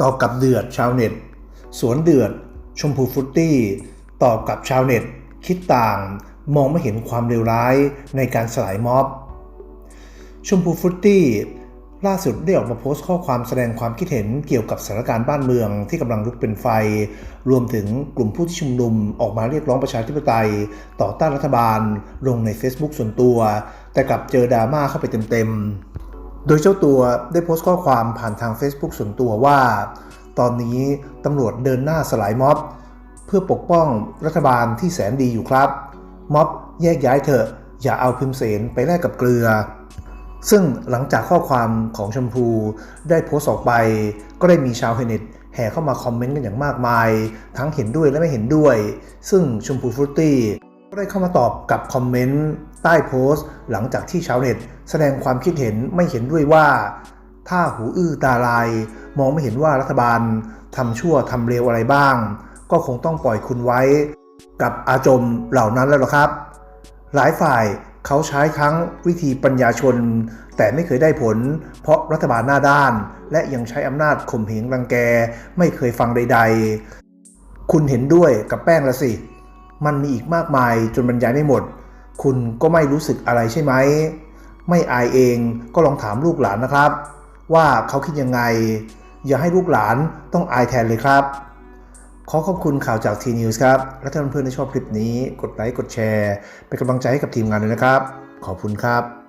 ตอบกับเดือดชาวเน็ต สวนเดือด ชมพูฟรุตตี้ ตอบกับชาวเน็ต คิดต่าง มองไม่เห็นความเลวร้ายในการสลายม็อบ ชมพูฟรุตตี้ ล่าสุดได้ออกมาโพสต์ข้อความแสดงความคิดเห็นเกี่ยวกับสถานการณ์บ้านเมืองที่กำลังลุกเป็นไฟ รวมถึงกลุ่มผู้ที่ชุมนุมออกมาเรียกร้องประชาธิปไตย ต่อต้านรัฐบาล ลงใน Facebook ส่วนตัว แต่กลับเจอดราม่าเข้าไปเต็มๆ โดยเจ้าตัวได้โพสต์ข้อความผ่านทาง Facebook ส่วนตัวว่า ตอนนี้ตำรวจเดินหน้าสลายม็อบ เพื่อปกป้องรัฐบาลที่แสนดีอยู่ครับ ม็อบแยกย้ายเถอะ อย่าเอาพิมพ์เสนไปแลกกับเกลือ ซึ่งหลังจากข้อความของชมพูได้โพสต์ออกไป ก็ได้มีชาวเน็ตแห่เข้ามาคอมเมนต์กันอย่างมากมาย ทั้งเห็นด้วยและไม่เห็นด้วย ซึ่งชมพูฟรุตตี้ ก็ได้เข้ามาตอบกับคอมเมนต์ใต้โพสต์ หลังจากที่ชาวเน็ต แสดงความคิดเห็นไม่เห็นด้วยว่า ถ้าหูอื้อตาลาย มองไม่เห็นว่ารัฐบาลทำชั่วทำเลวอะไรบ้าง ก็คงต้องปล่อยคุณไว้ กับอาจมเหล่านั้นแล้วหรอครับ หลายฝ่ายเขาใช้ทั้งวิธีปัญญาชน แต่ไม่เคยได้ผล เพราะรัฐบาลหน้าด้าน และยังใช้อำนาจข่มเหงรังแก ไม่เคยฟังใด ๆ คุณเห็นด้วยกับแป้งละสิ มันมีอีกมากมายจนบรรยายไม่หมด คุณก็ไม่รู้สึกอะไรใช่ไหม ไม่อายเองก็ลองถามลูกหลานนะครับ ว่าเขาคิดยังไง อย่าให้ลูกหลานต้องอายแทนเลยครับ ขอขอบคุณข่าวจากทีนิวส์ครับและถ้าเพื่อนๆที่ชอบคลิปนี้ กดไลค์กดแชร์ เป็นกำลังใจให้กับทีมงานด้วยนะครับ ขอบคุณครับ